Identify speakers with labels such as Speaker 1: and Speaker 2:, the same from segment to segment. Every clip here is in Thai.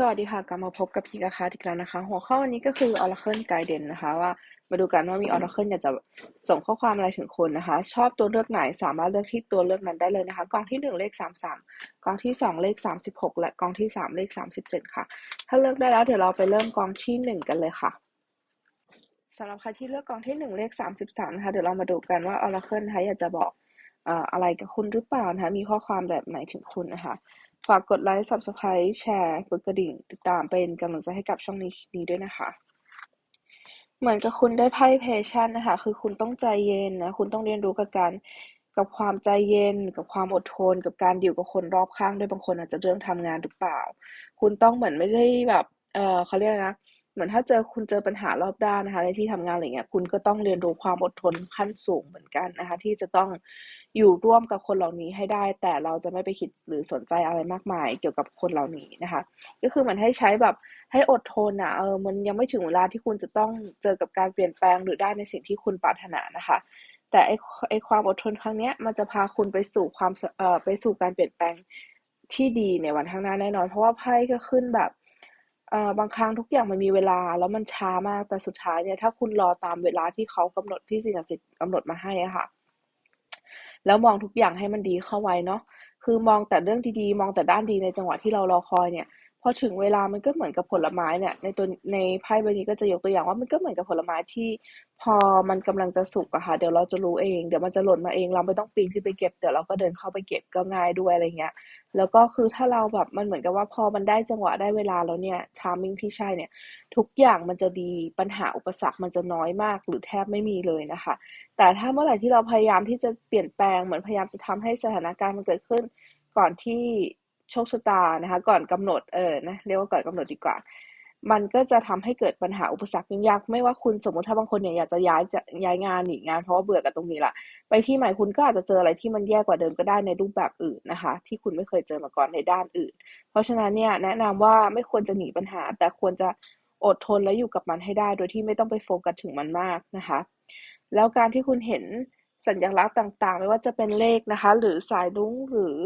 Speaker 1: สวัสดีค่ะ กลับมาพบกับพีกาคาอีกแล้วนะคะ หัวข้อวันนี้ก็คือ Oracle Guidance นะคะ ว่ามาดูกันว่ามี Oracle อยากจะส่งข้อความอะไรถึงคุณนะคะ ชอบตัวเลือกไหนสามารถเลือกที่ตัวเลือกนั้นได้เลยนะคะ กองที่ 1 เลข 33 กองที่ 2 เลข 36 และกองที่ 3 เลข 37 ค่ะ ถ้าเลือกได้แล้วเดี๋ยวเราไปเริ่มกองที่ 1 กันเลยค่ะสำหรับใครที่เลือกกองที่ 1 เลข 33 นะคะ เดี๋ยวเรามาดูกันว่า Oracle นะคะอยากจะบอกอะไรกับคุณหรือเปล่านะคะมีข้อความแบบไหนถึงคุณนะคะ ฝากกดไลค์ Subscribe แชร์กดกระดิ่ง ติดตามเป็นกำลังใจให้กับช่องนี้นี้ด้วยนะคะ เหมือนกับคุณได้ไพ่เพชันนะคะ คือคุณต้องใจเย็นนะ คุณต้องเรียนรู้กับการกับความใจเย็น กับความอดทน กับการอยู่กับคนรอบข้างด้วยบางคนอาจจะเรื่องทำงานหรือเปล่า คุณต้องเหมือนไม่ใช่แบบ เออเขาเรียกนะ เหมือนถ้าเจอคุณเจอปัญหารอบด้านนะคะ ในที่ทำงานอะไรเงี้ยคุณก็ต้องเรียนรู้ความอดทนขั้นสูงเหมือนกันนะคะ ที่จะต้องอยู่ร่วมกับคนเหล่านี้ให้ได้ แต่เราจะไม่ไปคิดหรือสนใจอะไรมากมาย เกี่ยวกับคนเหล่านี้นะคะ ก็คือเหมันให้ใช้แบบให้อดทนอะเออมันยังไม่ถึงเวลาที่คุณจะต้องเจอกับการเปลี่ยนแปลงหรือได้ในสิ่งที่คุณปรารถนานะคะ แต่ไอ้ไอ้ความอดทนครั้งเนี้ยมันจะพาคุณไปสู่ความเอ่อไปสู่การเปลี่ยนแปลงที่ดีในวันข้างหน้าแน่นอน เพราะว่าไพ่ก็ขึ้นแบบ เอ่อ บางครั้งทุกอย่างมันมีเวลา แล้วมันช้ามาก แต่สุดท้ายเนี่ย ถ้าคุณรอตามเวลาที่เขากำหนด ที่สิ่งศักดิ์สิทธิ์กำหนดมาให้อะค่ะ แล้วมองทุกอย่างให้มันดีเข้าไว้เนาะ คือมองแต่เรื่องดี ๆ มองแต่ด้านดีในจังหวะที่เรารอคอยเนี่ย พอถึงเวลามันก็เหมือนกับผลไม้เนี่ย ในตัวในไพ่ใบนี้ก็จะยกตัวอย่างว่ามันก็เหมือนกับผลไม้ที่พอมันกำลังจะสุกอะค่ะ เดี๋ยวเราจะรู้เองเดี๋ยวมันจะหล่นมาเองเราไม่ต้องปีนขึ้นไปเก็บเดี๋ยวเราก็เดินเข้าไปเก็บก็ง่ายด้วยอะไรเงี้ย แล้วก็คือถ้าเราแบบมันเหมือนกับว่าพอมันได้จังหวะได้เวลาแล้วเนี่ยชาร์มิ่งที่ใช่เนี่ย ทุกอย่างมันจะดีปัญหาอุปสรรคมันจะน้อยมากหรือแทบไม่มีเลยนะคะ แต่ถ้าเมื่อไหร่ที่เราพยายามที่จะเปลี่ยนแปลงเหมือนพยายามจะทำให้สถานการณ์มันเกิดขึ้นก่อนที่ โชคชะตานะคะ ก่อนกำหนดเออนะเรียกว่าก่อนกำหนดดีกว่า มันก็จะทำให้เกิดปัญหาอุปสรรคยากไม่ว่าคุณสมมติถ้าบางคนเนี่ยอยากจะย้ายจะย้ายงานหนีงานเพราะว่าเบื่อกับตรงนี้ละไปที่ใหม่คุณก็อาจจะเจออะไรที่มันแย่กว่าเดิมก็ได้ในรูปแบบอื่นนะคะ ที่คุณไม่เคยเจอมาก่อนในด้านอื่น เพราะฉะนั้นเนี่ยแนะนำว่าไม่ควรจะหนีปัญหา แต่ควรจะอดทนและอยู่กับมันให้ได้ โดยที่ไม่ต้องไปโฟกัสถึงมันมากนะคะ แล้วการที่คุณเห็นสัญลักษณ์ต่างๆ ไม่ว่าจะเป็นเลขนะคะ หรือสายรุ้งหรือ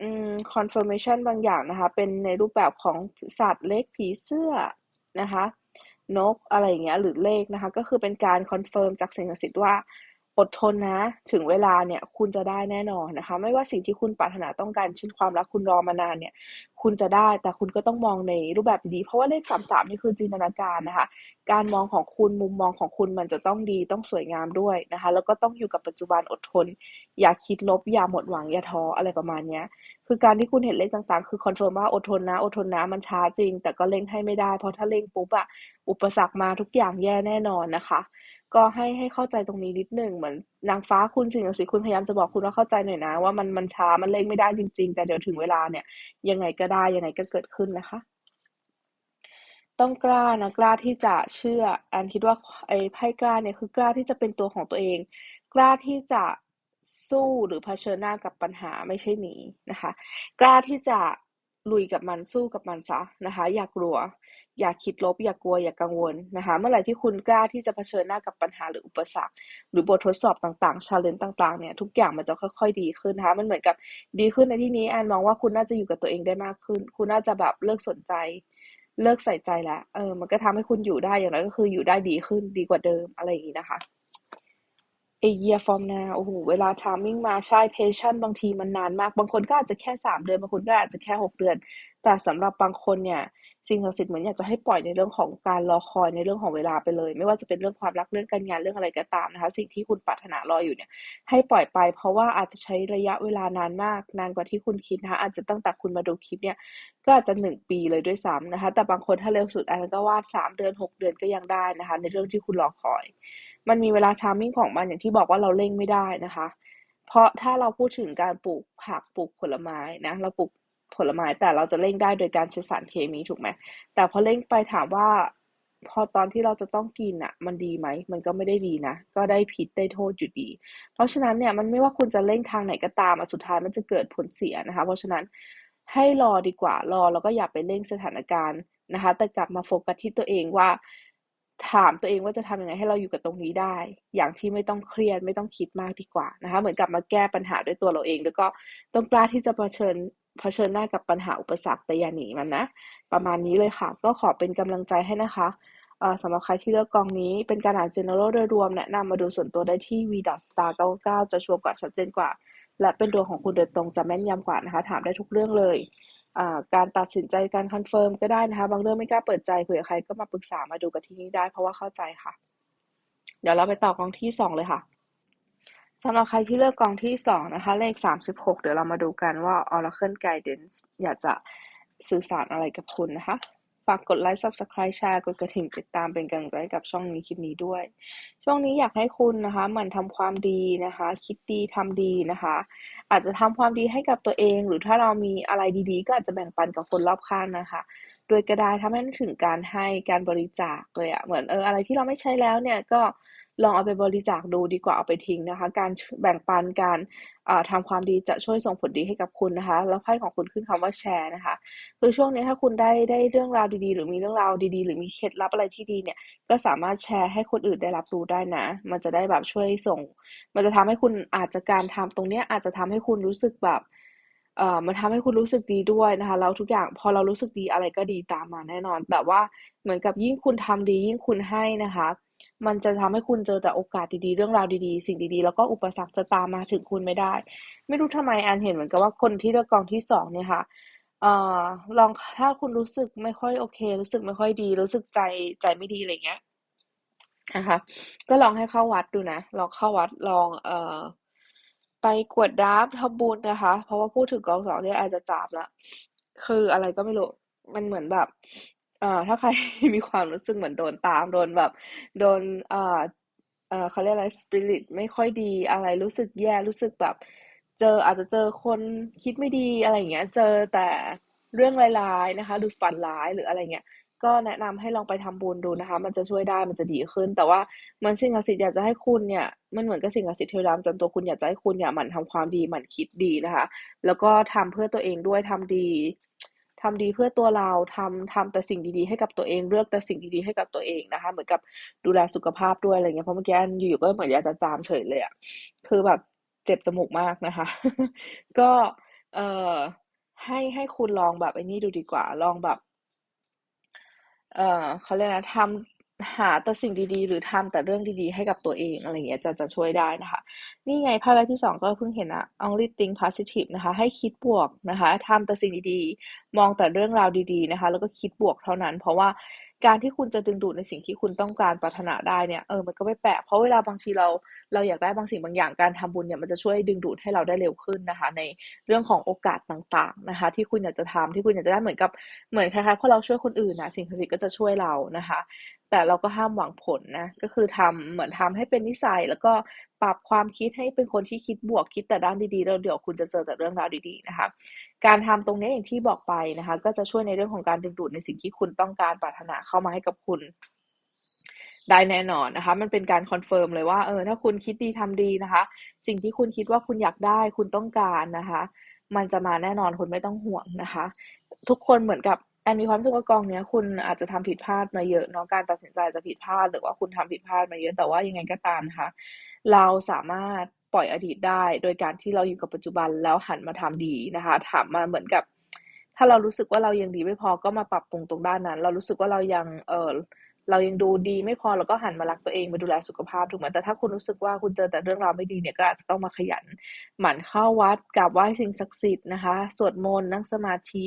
Speaker 1: อืม confirmation บางอย่างนะคะ เป็นในรูปแบบของสัตว์เล็กผีเสื้อนะคะ นกอะไรอย่างเงี้ย หรือเลขนะคะ ก็คือเป็นการคอนเฟิร์มจากสิ่งศักดิ์สิทธิ์ว่า อดทนนะ ถึงเวลาเนี่ยคุณจะได้แน่นอนนะคะ ไม่ว่าสิ่งที่คุณปรารถนาต้องการเช่นความรักคุณรอมานานเนี่ย คุณจะได้แต่คุณก็ต้องมองในรูปแบบดี เพราะว่าเลขสามสามนี่คือจินตนาการนะคะ การมองของคุณมุมมองของคุณมันจะต้องดีต้องสวยงามด้วยนะคะ แล้วก็ต้องอยู่กับปัจจุบันอดทน อย่าคิดลบ อย่าหมดหวังอย่าท้ออะไรประมาณนี้คือการที่คุณเห็นเลขต่างๆ คือคอนเฟิร์มว่าอดทนนะ อดทนนะ มันช้าจริง แต่ก็เล่งให้ไม่ได้ เพราะถ้าเล่งปุ๊บอะอุปสรรคมาทุกอย่างแย่แน่นอนนะคะ ก็ให้ให้เข้าใจตรงนี้นิดหนึ่งเหมือนนางฟ้าคุณสิ่งศักดิ์สิทธิ์คุณพยายามจะบอกคุณว่าเข้าใจหน่อยนะ ว่ามันมันช้ามันเร่งไม่ได้จริง ๆ แต่เดี๋ยวถึงเวลาเนี่ย ยังไงก็ได้ยังไงก็เกิดขึ้นนะคะ ต้องกล้านะกล้าที่จะเชื่อแอนคิดว่าไอ้ไพ่กล้าเนี่ยคือกล้าที่จะเป็นตัวของตัวเอง กล้าที่จะสู้หรือเผชิญหน้ากับปัญหาไม่ใช่หนีนะคะ กล้าที่จะลุยกับมันสู้กับมันซะนะคะ อย่ากลัว อย่าคิดลบ อย่ากลัวอย่ากังวลนะคะ เมื่อไหร่ที่คุณกล้าที่จะเผชิญหน้ากับปัญหาหรืออุปสรรค หรือบททดสอบต่างๆชาเลนจ์ต่างๆเนี่ยทุกอย่างมันจะค่อย ๆ ดีขึ้นนะคะมันเหมือนกับดีขึ้นในที่นี้แอนมองว่าคุณน่าจะอยู่กับตัวเองได้มากขึ้น คุณน่าจะแบบเลิกสนใจ เลิกใส่ใจแล้วเออ มันก็ทำให้คุณอยู่ได้อย่างไรก็คืออยู่ได้ดีขึ้นดีกว่าเดิมอะไรอย่างนี้นะคะเอเยียฟอร์มนาโอ้โหเวลาทามมิ่งมาใช่เพชันบางทีมันนานมาก บางคนก็อาจจะแค่สามเดือน บางคนก็อาจจะแค่หกเดือน แต่สำหรับบางคนเนี่ย สิ่งศักดิ์สิทธิ์เหมือนอยากจะให้ปล่อยในเรื่องของการรอคอยในเรื่องของเวลาไปเลย ไม่ว่าจะเป็นเรื่องความรักเรื่องการงานเรื่องอะไรก็ตามนะคะ สิ่งที่คุณปรารถนารออยู่เนี่ยให้ปล่อยไป เพราะว่าอาจจะใช้ระยะเวลานานมาก นานกว่าที่คุณคิดนะคะอาจจะตั้งแต่คุณมาดูคลิปเนี่ยก็อาจจะหนึ่งปีเลยด้วยซ้ำนะคะ แต่บางคนถ้าเร็วสุดอันนั้นก็ว่าสามเดือนหกเดือนก็ยังได้นะคะ ในเรื่องที่คุณรอคอย มันมีเวลาชาร์มิ่งของมันอย่างที่บอกว่าเราเร่งไม่ได้นะคะ เพราะถ้าเราพูดถึงการปลูกผักปลูกผลไม้นะเราปลูก ผลไม้แต่เราจะเร่งได้โดยการใช้สารเคมีถูกไหมแต่พอเร่งไปถามว่า พอตอนที่เราจะต้องกินอะ มันดีไหมมันก็ไม่ได้ดีนะ ก็ได้พิษได้โทษอยู่ดี เพราะฉะนั้นเนี่ยมันไม่ว่าคุณจะเร่งทางไหนก็ตามอะสุดท้ายมันจะเกิดผลเสียนะคะ เพราะฉะนั้นให้รอดีกว่ารอแล้วก็อย่าไปเร่งสถานการณ์นะคะ แต่กลับมาโฟกัสที่ตัวเองว่าถามตัวเองว่าจะทำยังไงให้เราอยู่กับตรงนี้ได้ อย่างที่ไม่ต้องเครียดไม่ต้องคิดมากดีกว่านะคะ เหมือนกับมาแก้ปัญหาด้วยตัวเราเอง แล้วก็ต้องกล้าที่จะเผชิญ เผชิญหน้ากับปัญหาอุปสรรคแต่อย่าหนีมันนะ ประมาณนี้เลยค่ะ ก็ขอเป็นกำลังใจให้นะคะสำหรับใครที่เลือกกองนี้เป็นการอ่าน general โดยรวม แนะนำมาดูส่วนตัวได้ที่ v star 99 จะชัวร์กว่าชัดเจนกว่า และเป็นตัวของคุณโดยตรงจะแม่นยำกว่านะคะ ถามได้ทุกเรื่องเลย การตัดสินใจการคอนเฟิร์มก็ได้นะคะ บางเรื่องไม่กล้าเปิดใจคุยกับใครก็มาปรึกษามาดูกันที่นี่ได้เพราะว่าเข้าใจค่ะ เดี๋ยวเราไปต่อกองที่สองเลยค่ะ สำหรับใครที่เลือกกองที่สองนะคะ เลขสามสิบหกเดี๋ยวเรามาดูกันว่า Oracle Guidance อยากจะสื่อสารอะไรกับคุณนะคะ ฝากกดไลค์ Subscribe แชร์กดกระดิ่งติดตามเป็นกำลังใจกับช่องนี้คลิปนี้ด้วย ช่วงนี้อยากให้คุณนะคะหมั่นทำความดีนะคะ คิดดีทำดีนะคะ อาจจะทำความดีให้กับตัวเอง หรือถ้าเรามีอะไรดีๆ ก็อาจจะแบ่งปันกับคนรอบข้างนะคะ โดยกระดาทำให้นึกถึงการให้การบริจาคเลยอะเหมือนเอออะไรที่เราไม่ใช้แล้วเนี่ยก็ลองเอาไปบริจาคดูดีกว่าเอาไปทิ้งนะคะ การแบ่งปันการทำความดีจะช่วยส่งผลดีให้กับคุณนะคะ แล้วไพ่ของคุณขึ้นคำว่าแชร์นะคะ คือช่วงนี้ถ้าคุณได้ได้เรื่องราวดีๆ หรือมีเรื่องราวดีๆ หรือมีเคล็ดลับอะไรที่ดีเนี่ย ก็สามารถแชร์ให้คนอื่นได้รับรู้ได้นะ มันจะได้แบบช่วยส่ง มันจะทำให้คุณอาจจะการทำตรงเนี้ยอาจจะทำให้คุณรู้สึกแบบ เอ่อมันทำให้คุณรู้สึกดีด้วยนะคะแล้วทุกอย่างพอเรารู้สึกดีอะไรก็ดีตามมาแน่นอนแบบว่าเหมือนกับยิ่งคุณทำดียิ่งคุณให้นะคะ มันจะทำให้คุณเจอแต่โอกาสดีๆ เรื่องราวดีๆ สิ่งดีๆ แล้วก็อุปสรรคจะตามมาถึงคุณไม่ได้ ไม่รู้ทำไมแอนเห็นเหมือนกับว่าคนที่เลือกกองที่สองเนี่ยค่ะเอ่อลองถ้าคุณรู้สึกไม่ค่อยโอเค รู้สึกไม่ค่อยดี รู้สึกใจใจไม่ดีอะไรเงี้ยนะคะก็ลองให้เข้าวัดดูนะลองเข้าวัดลองเอ่อ ไปกวดดาบทำบุญนะคะ เพราะว่าพูดถึงกองสองเนี่ยอาจจะจับละ คืออะไรก็ไม่รู้ มันเหมือนแบบ เอ่อ ถ้าใคร มีความรู้สึกเหมือนโดนตาม โดนแบบ โดน เอ่อ เอ่อเขาเรียกอะไร สปิริตไม่ค่อยดี อะไรรู้สึกแย่ รู้สึกแบบ เจออาจจะเจอคนคิดไม่ดีอะไรอย่างเงี้ย เจอแต่เรื่องร้ายๆนะคะดูฝันร้ายหรืออะไรเงี้ย ก็แนะนำให้ลองไปทำบุญดูนะคะ มันจะช่วยได้มันจะดีขึ้น แต่ว่ามันสิ่งศักดิ์สิทธิ์อยากจะให้คุณเนี่ยมันเหมือนกับสิ่งศักดิ์สิทธิ์เทวดาจำตัวคุณอยากจะให้คุณเนี่ยหมั่นทำความดีหมั่นคิดดีนะคะ แล้วก็ทำเพื่อตัวเองด้วยทำดีทำดีเพื่อตัวเราทำทำแต่สิ่งดีๆให้กับตัวเองเลือกแต่สิ่งดีๆให้กับตัวเองนะคะ เหมือนกับดูแลสุขภาพด้วยอะไรเงี้ยเพราะเมื่อกี้อยู่ๆก็เหมือนอยากจะจามเฉยเลยอะคือแบบเจ็บจมูกมากนะคะ ก็เอ่อให้ให้คุณลองแบบไอ้นี่ดูดีกว่า ลองแบบ เอ่อเขาเรียกนะทำ หาแต่สิ่งดีๆ หรือทำแต่เรื่องดีๆ ให้กับตัวเองอะไรเงี้ยจะจะช่วยได้นะคะ นี่ไงไพ่ใบที่สองก็เพิ่งเห็นอะ only think positive นะคะ ให้คิดบวกนะคะทำแต่สิ่งดีๆ มองแต่เรื่องราวดีๆนะคะ แล้วก็คิดบวกเท่านั้น เพราะว่าการที่คุณจะดึงดูดในสิ่งที่คุณต้องการปรารถนาได้เนี่ยเออมันก็ไม่แปลกเพราะเวลาบางทีเราเราอยากได้บางสิ่งบางอย่างการทำบุญเนี่ยมันจะช่วยดึงดูดให้เราได้เร็วขึ้นนะคะ ในเรื่องของโอกาสต่างๆนะคะ ที่คุณอยากจะทำที่คุณอยากจะได้เหมือนกับเหมือนคล้ายๆพอเราช่วยคนอื่นนะสิ่งศักดิ์สิทธิ์ก็จะช่วยเรานะคะ แต่เราก็ห้ามหวังผลนะ ก็คือทำเหมือนทำให้เป็นนิสัย แล้วก็ปรับความคิดให้เป็นคนที่คิดบวกคิดแต่ด้านดีๆแล้วเดี๋ยวคุณจะเจอแต่เรื่องราวดีๆนะคะ การทำตรงนี้อย่างที่บอกไปนะคะ ก็จะช่วยในเรื่องของการดึงดูดในสิ่งที่คุณต้องการปรารถนาเข้ามาให้กับคุณได้แน่นอนนะคะ มันเป็นการคอนเฟิร์มเลยว่าเออถ้าคุณคิดดีทำดีนะคะ สิ่งที่คุณคิดว่าคุณอยากได้คุณต้องการนะคะ มันจะมาแน่นอนคุณไม่ต้องห่วงนะคะ ทุกคนเหมือนกับ อนมีความรู้สึกว่ากองเนี้ย คุณอาจจะทำผิดพลาดมาเยอะเนาะการตัดสินใจจะผิดพลาด หรือว่าคุณทำผิดพลาดมาเยอะแต่ว่ายังไงก็ตามนะคะเราสามารถปล่อยอดีตได้ โดยการที่เราอยู่กับปัจจุบันแล้วหันมาทำดีนะคะ ถามมาเหมือนกับ ถ้าเรารู้สึกว่าเรายังดีไม่พอก็มาปรับปรุงตรงด้านนั้น เรารู้สึกว่าเรายังเออ เรายังดูดีไม่พอเราก็หันมารักตัวเองมาดูแลสุขภาพถูกไหมแต่ถ้าคุณรู้สึกว่าคุณเจอแต่เรื่องราวไม่ดีเนี่ยก็อาจจะต้องมาขยัน หมั่นเข้าวัดกราบไหว้สิ่งศักดิ์สิทธิ์นะคะ สวดมนต์นั่งสมาธิ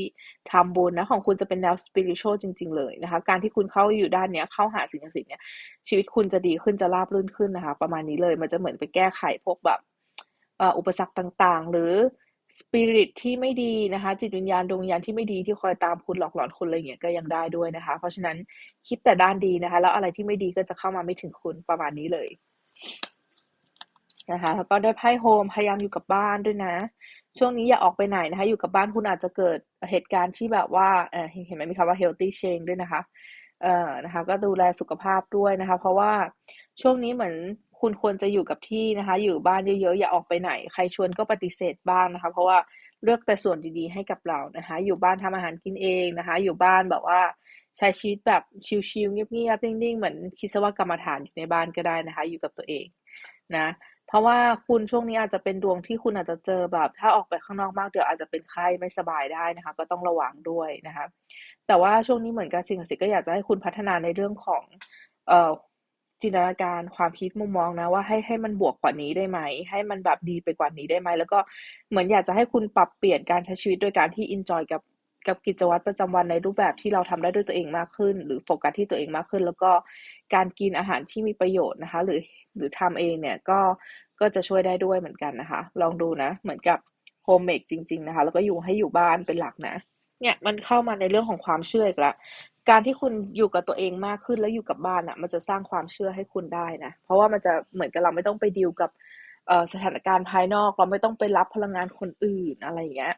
Speaker 1: ทำบุญนะของคุณจะเป็นแนวสปิริตชัลจริง ๆ เลยนะคะ การที่คุณเข้าอยู่ด้านเนี้ยเข้าหาสิ่งศักดิ์สิทธิ์เนี่ยชีวิตคุณจะดีขึ้นจะราบรื่นขึ้นนะคะ ประมาณนี้เลยมันจะเหมือนไปแก้ไขพวกแบบอุปสรรคต่างๆ หรือ สปิริตที่ไม่ดีนะคะ จิตวิญญาณดวงวิญญาณที่ไม่ดีที่คอยตามคุณหลอกหลอนคุณอะไรเงี้ยก็ยังได้ด้วยนะคะ เพราะฉะนั้นคิดแต่ด้านดีนะคะ แล้วอะไรที่ไม่ดีก็จะเข้ามาไม่ถึงคุณประมาณนี้เลยนะคะแล้วก็ได้ไพ่โฮมพยายามอยู่กับบ้านด้วยนะ ช่วงนี้อย่าออกไปไหนนะคะ อยู่กับบ้านคุณอาจจะเกิดเหตุการณ์ที่แบบว่าเเห็นไหมมีคำว่า healthy change ด้วยนะคะเอ่อนะคะ ก็ดูแลสุขภาพด้วยนะคะ เพราะว่าช่วงนี้เหมือน คุณควรจะอยู่กับที่นะคะ อยู่บ้านเยอะๆ อย่าออกไปไหน ใครชวนก็ปฏิเสธบ้างนะคะ เพราะว่าเลือกแต่ส่วนดีๆให้กับเรานะคะ อยู่บ้านทำอาหารกินเองนะคะ อยู่บ้านแบบว่าใช้ชีวิตแบบชิลๆเงียบๆนิ่งๆ เหมือนคิดว่ากรรมฐานอยู่ในบ้านก็ได้นะคะ อยู่กับตัวเองนะ เพราะว่าคุณช่วงนี้อาจจะเป็นดวงที่คุณอาจจะเจอแบบ ถ้าออกไปข้างนอกมากเดี๋ยวอาจจะเป็นไข้ไม่สบายได้นะคะ ก็ต้องระวังด้วยนะคะ แต่ว่าช่วงนี้เหมือนกับสิ่งศักดิ์สิทธิ์ก็อยากจะให้คุณพัฒนาในเรื่องของเอ่อ จินตนาการความคิดมุมมองนะว่าให้ให้มันบวกกว่านี้ได้ไหม ให้มันแบบดีไปกว่านี้ได้ไหม แล้วก็เหมือนอยากจะให้คุณปรับเปลี่ยนการใช้ชีวิตโดยการที่อินจอยกับกับกิจวัตรประจำวันในรูปแบบที่เราทำได้ด้วยตัวเองมากขึ้น หรือโฟกัสที่ตัวเองมากขึ้น แล้วก็การกินอาหารที่มีประโยชน์นะคะ หรือหรือทำเองเนี่ยก็ก็จะช่วยได้ด้วยเหมือนกันนะคะ ลองดูนะ เหมือนกับโฮมเมดจริง ๆนะคะ แล้วก็อยู่ให้อยู่บ้านเป็นหลักนะเนี่ยมันเข้ามาในเรื่องของความเชื่ออีกล้ว การที่คุณอยู่กับตัวเองมากขึ้นแล้วอยู่กับบ้านอะ มันจะสร้างความเชื่อให้คุณได้นะ เพราะว่ามันจะเหมือนกับเราไม่ต้องไปดิวกับสถานการณ์ภายนอก เราไม่ต้องไปรับพลังงานคนอื่นอะไรอย่างเงี้ย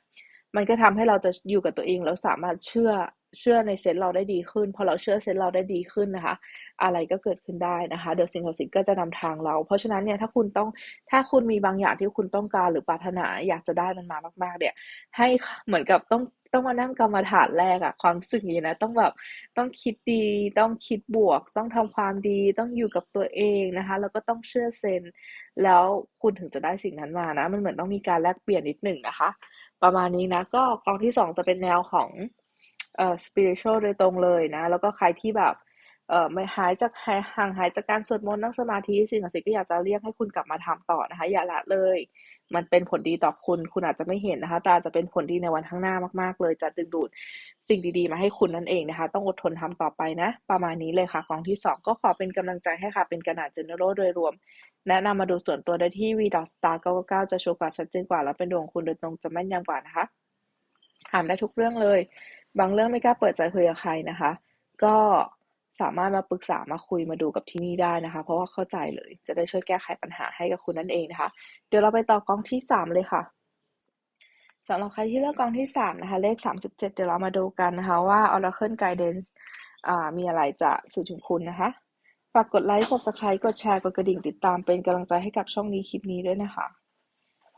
Speaker 1: มันก็ทำให้เราจะอยู่กับตัวเองแล้วสามารถเชื่อ เชื่อในเซนต์เราได้ดีขึ้น พอเราเชื่อเซนต์เราได้ดีขึ้นนะคะ อะไรก็เกิดขึ้นได้นะคะ เดี๋ยวสิ่งศักดิ์สิทธิ์ก็จะนำทางเรา เพราะฉะนั้นเนี่ยถ้าคุณต้องถ้าคุณมีบางอย่างที่คุณต้องการหรือปรารถนาอยากจะได้มันมามากๆ เนี่ย ให้เหมือนกับต้องต้องมานั่งกรรมฐานแรกอะความรู้สึกนี้นะต้องแบบต้องคิดดี ต้องคิดบวก ต้องทำความดี ต้องอยู่กับตัวเองนะคะ แล้วก็ต้องเชื่อเซนแล้วคุณถึงจะได้สิ่งนั้นมานะ มันเหมือนต้องมีการแลกเปลี่ยนนิดหนึ่งนะคะ ประมาณนี้นะก็กองที่สองจะเป็นแนวของ เอ่อ spiritual โดยตรงเลยนะ แล้วก็ใครที่แบบเอ่อไม่หายจากห่างหายจากการสวดมนต์นั่งสมาธิสิ่งศักดิ์สิทธิ์ก็อยากจะเรียกให้คุณกลับมาทำต่อนะคะ อย่าละเลย มันเป็นผลดีต่อคุณ คุณอาจจะไม่เห็นนะคะ แต่จะเป็นผลดีในวันข้างหน้ามากๆ เลย จะดึงดูดสิ่งดีๆ มาให้คุณนั่นเองนะคะ ต้องอดทนทำต่อไปนะ ประมาณนี้เลยค่ะกองที่ 2 ก็ขอเป็นกำลังใจให้ค่ะ เป็นกระดาษ general โดยรวม แนะนำมาดูส่วนตัวได้ที่ v star 999จะโชว์กว่าชัดเจนกว่า แล้วเป็นดวงคุณโดยตรงจะแม่นยำกว่านะคะถามได้ทุกเรื่องเลย บางเรื่องไม่กล้าเปิดใจคุยกับใครนะคะ ก็สามารถมาปรึกษามาคุยมาดูกับที่นี่ได้นะคะ เพราะว่าเข้าใจเลย จะได้ช่วยแก้ไขปัญหาให้กับคุณนั่นเองนะคะ เดี๋ยวเราไปต่อกองที่สามเลยค่ะสำหรับใครที่เลือกกองที่สามนะคะ เลขสามสิบเจ็ดเดี๋ยวเรามาดูกันนะคะว่า Oracle Guidance มีอะไรจะสื่อถึงคุณนะคะฝากกดไลค์ subscribe กดแชร์ กดกระดิ่งติดตามเป็นกำลังใจให้กับช่องนี้คลิปนี้ด้วยนะคะ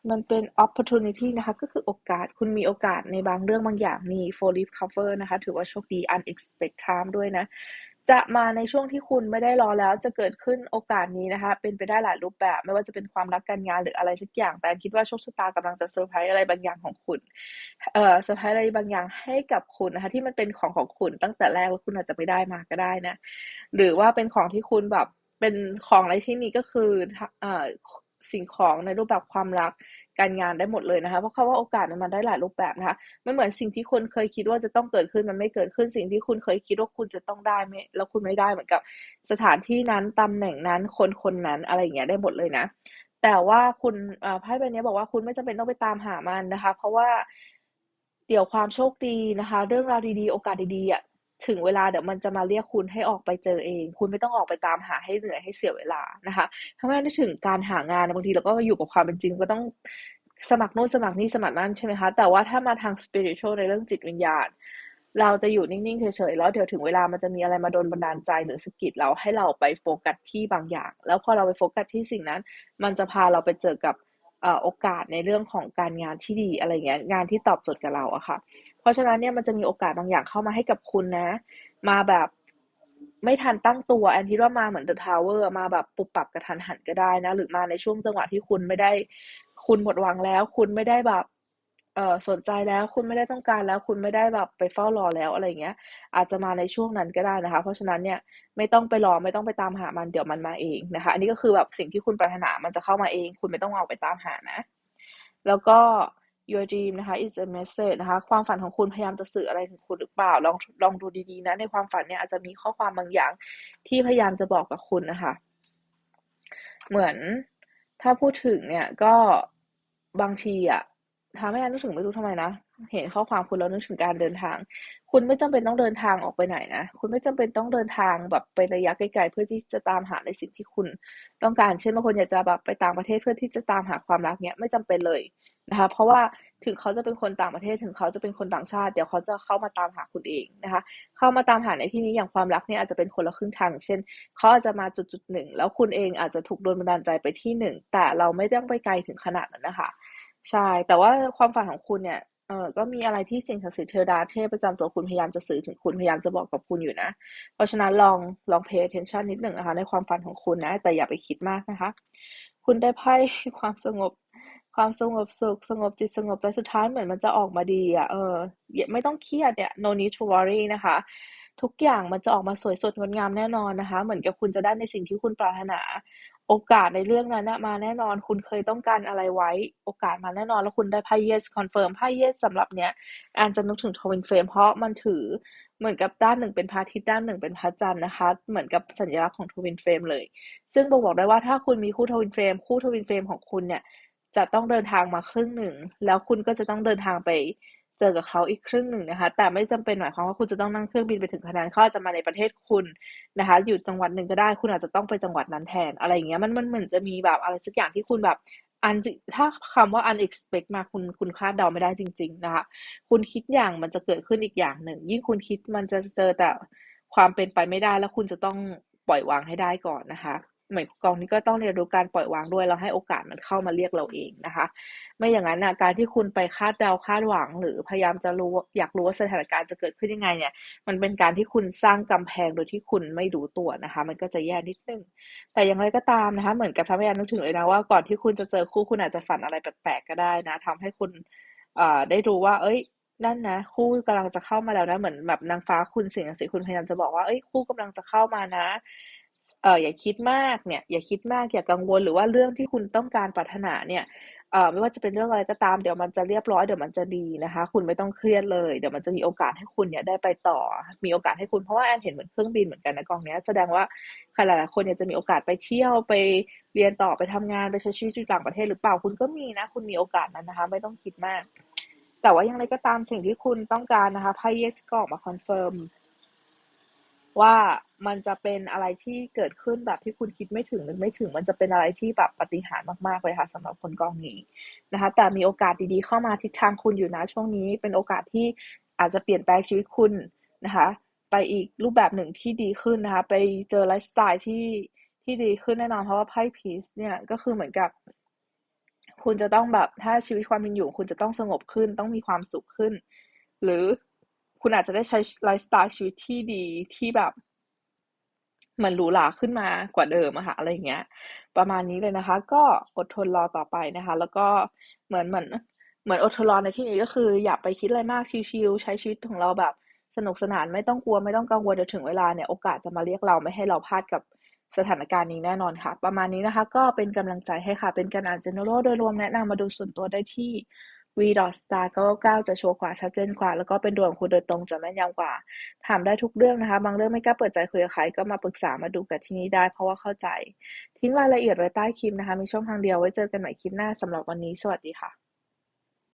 Speaker 1: มันเป็น opportunity นะคะ ก็คือโอกาสคุณมีโอกาสในบางเรื่องบางอย่างมี f o r leaf cover นะคะ ถือว่าโชคดี unexpected time ด้วยนะ จะมาในช่วงที่คุณไม่ได้รอแล้วจะเกิดขึ้นโอกาสนี้นะคะ เป็นไปได้หลายรูปแบบ ไม่ว่าจะเป็นความรักการงานหรืออะไรสักอย่าง แต่คิดว่าโชคชะตากำลังจะเซอร์ไพรส์อะไรบางอย่างของคุณ เอ่อเซอร์ไพรส์อะไรบางอย่างให้กับคุณนะคะ ที่มันเป็นของของคุณตั้งแต่แรกแล้วคุณอาจจะไม่ได้มาก็ได้นะ หรือว่าเป็นของที่คุณแบบเป็นของอะไรที่นี้ก็คือเอ่อ สิ่งของในรูปแบบความรักการงานได้หมดเลยนะคะเพราะเขาว่าโอกาสมันได้หลายรูปแบบนะคะไม่เหมือนสิ่งที่คุณเคยคิดว่าจะต้องเกิดขึ้นมันไม่เกิดขึ้นสิ่งที่คุณเคยคิดว่าคุณจะต้องได้ไม่แล้วคุณไม่ได้เหมือนกับ สถานที่นั้นตำแหน่งนั้นคนคนนั้นอะไรอย่างเงี้ยได้หมดเลยนะ แต่ว่าคุณไพ่ใบนี้บอกว่าคุณไม่จำเป็นต้องไปตามหามันนะคะ เพราะว่าเดี๋ยวความโชคดีนะคะ เรื่องราวดีๆ โอกาสดีๆอะ ถึงเวลาเดี๋ยวมันจะมาเรียกคุณให้ออกไปเจอเอง คุณไม่ต้องออกไปตามหาให้เหนื่อยให้เสียเวลานะคะถ้าไม่ได้ถึงการหางานบางทีเราก็อยู่กับความเป็นจริงก็ต้องสมัครโน้นสมัครนี่สมัครนั่นใช่ไหมคะ แต่ว่าถ้ามาทางสปิริตชัลในเรื่องจิตวิญญาณ เราจะอยู่นิ่งๆเฉยๆแล้วเดี๋ยวถึงเวลามันจะมีอะไรมาโดนบันดาลใจหรือสกิดเราให้เราไปโฟกัสที่บางอย่าง แล้วพอเราไปโฟกัสที่สิ่งนั้น มันจะพาเราไปเจอกับ โอกาสในเรื่องของการงานที่ดีอะไรเงี้ยงานที่ตอบโจทย์กับเราอะค่ะ เพราะฉะนั้นเนี่ยมันจะมีโอกาสบางอย่างเข้ามาให้กับคุณนะ มาแบบไม่ทันตั้งตัวแอนคิดว่ามาเหมือนเดอะทาวเวอร์มาแบบปุบปับกระทันหันก็ได้นะ หรือมาในช่วงจังหวะที่คุณไม่ได้ คุณหมดหวังแล้ว คุณไม่ได้แบบ เอ่อสนใจแล้วคุณไม่ได้ต้องการแล้ว คุณไม่ได้แบบไปเฝ้ารอแล้วอะไรเงี้ย อาจจะมาในช่วงนั้นก็ได้นะคะ เพราะฉะนั้นเนี่ยไม่ต้องไปรอไม่ต้องไปตามหามันเดี๋ยวมันมาเองนะคะ อันนี้ก็คือแบบสิ่งที่คุณปรารถนามันจะเข้ามาเอง คุณไม่ต้องออกไปตามหานะ แล้วก็ your dream นะคะ is a message นะคะ ความฝันของคุณพยายามจะสื่ออะไรถึงคุณหรือเปล่า ลองลองดูดีๆนะ ในความฝันเนี่ยอาจจะมีข้อความบางอย่างที่พยายามจะบอกกับคุณนะคะ เหมือนถ้าพูดถึงเนี่ยก็บางทีอะ ทำให้อันนึกถึงไม่รู้ทำไมนะ เห็นข้อความคุณแล้วนึกถึงการเดินทาง คุณไม่จำเป็นต้องเดินทางออกไปไหนนะ คุณไม่จำเป็นต้องเดินทางแบบไประยะไกลๆเพื่อที่จะตามหาในสิ่งที่คุณต้องการ เช่นบางคนอยากจะแบบไปต่างประเทศเพื่อที่จะตามหาความรักเนี้ยไม่จำเป็นเลยนะคะ เพราะว่าถึงเขาจะเป็นคนต่างประเทศถึงเขาจะเป็นคนต่างชาติ เดี๋ยวเขาจะเข้ามาตามหาคุณเองนะคะ เข้ามาตามหาในที่นี้อย่างความรักเนี่ยอาจจะเป็นคนละครึ่งทาง เช่นเขาอาจจะมาจุดจุดหนึ่งแล้วคุณเองอาจจะถูกโดนบันดาลใจไปที่หนึ่งแต่เราไม่ต้องไปไกลถึงขนาดนั้นนะคะ ใช่ แต่ว่าความฝันของคุณเนี่ย เออก็มีอะไรที่สิ่งศักดิ์สิทธิ์เทวดาเทพประจำตัวคุณพยายามจะสื่อถึงคุณ พยายามจะบอกกับคุณอยู่นะ เพราะฉะนั้นลอง ลอง pay attention นิดหนึ่งนะคะ ในความฝันของคุณนะ แต่อย่าไปคิดมากนะคะ คุณได้ไพ่ ความสงบ ความสงบสุข สงบจิต สงบใจ สุดท้ายเหมือนมันจะออกมาดีอะเออไม่ต้องเครียดเนี่ย no need to worry นะคะ ทุกอย่างมันจะออกมาสวยสดงดงามแน่นอนนะคะ เหมือนกับคุณจะได้ในสิ่งที่คุณปรารถนา โอกาสในเรื่องนั้นมาแน่นอน คุณเคยต้องการอะไรไว้ โอกาสมาแน่นอน แล้วคุณได้ไพ่ yes confirm ไพ่ yes สำหรับเนี้ยแอนจะนึกถึง twin flame เพราะมันถือเหมือนกับด้านหนึ่งเป็นพระอาทิตย์ด้านหนึ่งเป็นพระจันทร์นะคะ เหมือนกับสัญลักษณ์ของทวินเฟรมเลย ซึ่งบอกได้ว่าถ้าคุณมีคู่ทวินเฟรมคู่ทวินเฟรมของคุณเนี่ย จะต้องเดินทางมาครึ่งหนึ่ง แล้วคุณก็จะต้องเดินทางไป เจอกับเขาอีกครึ่งหนึ่งนะคะ แต่ไม่จำเป็นหมายความว่าคุณจะต้องนั่งเครื่องบินไปถึงขนาดเขาอาจจะมาในประเทศคุณนะคะ อยู่จังหวัดหนึ่งก็ได้ คุณอาจจะต้องไปจังหวัดนั้นแทน อะไรอย่างเงี้ย มันมันเหมือนจะมีแบบอะไรสักอย่างที่คุณแบบอันถ้าคำว่า unexpect มาคุณคุณคาดเดาไม่ได้จริง ๆ นะคะ คุณคิดอย่างมันจะเกิดขึ้นอีกอย่างหนึ่ง ยิ่งคุณคิดมันจะเจอแต่ความเป็นไปไม่ได้แล้วคุณจะต้องปล่อยวางให้ได้ก่อนนะคะ เหมือนกองนี้ก็ต้องเรียนรู้การปล่อยวางด้วยแล้วให้โอกาสมันเข้ามาเรียกเราเองนะคะ ไม่อย่างนั้นนะการที่คุณไปคาดเดาคาดหวัง หรือพยายามจะรู้อยากรู้ว่าสถานการณ์จะเกิดขึ้นยังไงเนี่ย มันเป็นการที่คุณสร้างกำแพงโดยที่คุณไม่รู้ตัวนะคะ มันก็จะแย่นิดนึง แต่อย่างไรก็ตามนะคะ เหมือนกับทำให้ยานึกถึงเลยนะว่าก่อนที่คุณจะเจอคู่คุณอาจจะฝันอะไรแปลกๆก็ได้นะทำให้คุณได้รู้ว่า เอ้ยนั่นนะคู่กำลังจะเข้ามาแล้วนะเหมือนแบบนางฟ้าคุณสิ่งศักดิ์สิทธิ์คุณพยายามจะบอกว่าเอ้ยคู่กำลังจะเข้ามานะ เอออย่าคิดมากเนี่ย อย่าคิดมากอย่ากังวลหรือว่าเรื่องที่คุณต้องการปรารถนาเนี่ยเออไม่ว่าจะเป็นเรื่องอะไรก็ตามเดี๋ยวมันจะเรียบร้อยเดี๋ยวมันจะดีนะคะ คุณไม่ต้องเครียดเลยเดี๋ยวมันจะมีโอกาสให้คุณเนี่ยได้ไปต่อ มีโอกาสให้คุณเพราะว่าแอนเห็นเหมือนเครื่องบินเหมือนกันนะกองเนี้ยแสดงว่าใครหลายๆคนเนี่ยจะมีโอกาสไปเที่ยวไปเรียนต่อไปทำงานไปใช้ชีวิตอยู่ต่างประเทศหรือเปล่าคุณก็มีนะ คุณมีโอกาสนั้นนะคะ ไม่ต้องคิดมาก แต่ว่าอย่างไรก็ตามสิ่งที่คุณต้องการนะคะไพ่เยสก็ออกมาคอนเฟิร์ม ว่ามันจะเป็นอะไรที่เกิดขึ้นแบบที่คุณคิดไม่ถึงหรือไม่ถึง มันจะเป็นอะไรที่แบบปฏิหารมากๆเลยค่ะสำหรับคนกองนี้นะคะ แต่มีโอกาสดีๆเข้ามาทิศทางคุณอยู่นะช่วงนี้ เป็นโอกาสที่อาจจะเปลี่ยนแปลงชีวิตคุณนะคะ ไปอีกรูปแบบหนึ่งที่ดีขึ้นนะคะ ไปเจอไลฟ์สไตล์ที่ที่ดีขึ้นแน่นอนเพราะว่าไพ่พีซเนี่ยก็คือเหมือนกับ คุณจะต้องแบบถ้าชีวิตความเป็นอยู่ คุณจะต้องสงบขึ้น ต้องมีความสุขขึ้น หรือ คุณอาจจะได้ใช้ไลฟ์สไตล์ชีวิตที่ดีที่แบบมันหรูหราขึ้นมากว่าเดิมอะค่ะอะไรเงี้ย ประมาณนี้เลยนะคะ ก็อดทนรอต่อไปนะคะ แล้วก็เหมือนเหมือนเหมือนอดทนรอในที่นี้ก็คือ อย่าไปคิดอะไรมากชิวๆใช้ชีวิตของเราแบบสนุกสนานไม่ต้องกลัวไม่ต้องกังวลเดี๋ยวถึงเวลาเนี่ยโอกาสจะมาเรียกเราไม่ให้เราพลาดกับสถานการณ์นี้แน่นอนค่ะ ประมาณนี้นะคะ ก็เป็นกำลังใจให้ค่ะ เป็นการอ่าน general โดยรวมแนะนำมาดูส่วนตัวได้ที่ v star 99จะโชว์กว่าชัดเจนกว่า แล้วก็เป็นดวงคุณโดยตรงจะแม่นยำกว่า ถามได้ทุกเรื่องนะคะ บางเรื่องไม่กล้าเปิดใจคุยกับใครก็มาปรึกษามาดูกันที่นี่ได้ เพราะว่าเข้าใจ ทิ้งรายละเอียดไว้ใต้คลิปนะคะ มีช่องทางเดียวไว้เจอกันใหม่คลิปหน้าสำหรับวันนี้ สวัสดีค่ะ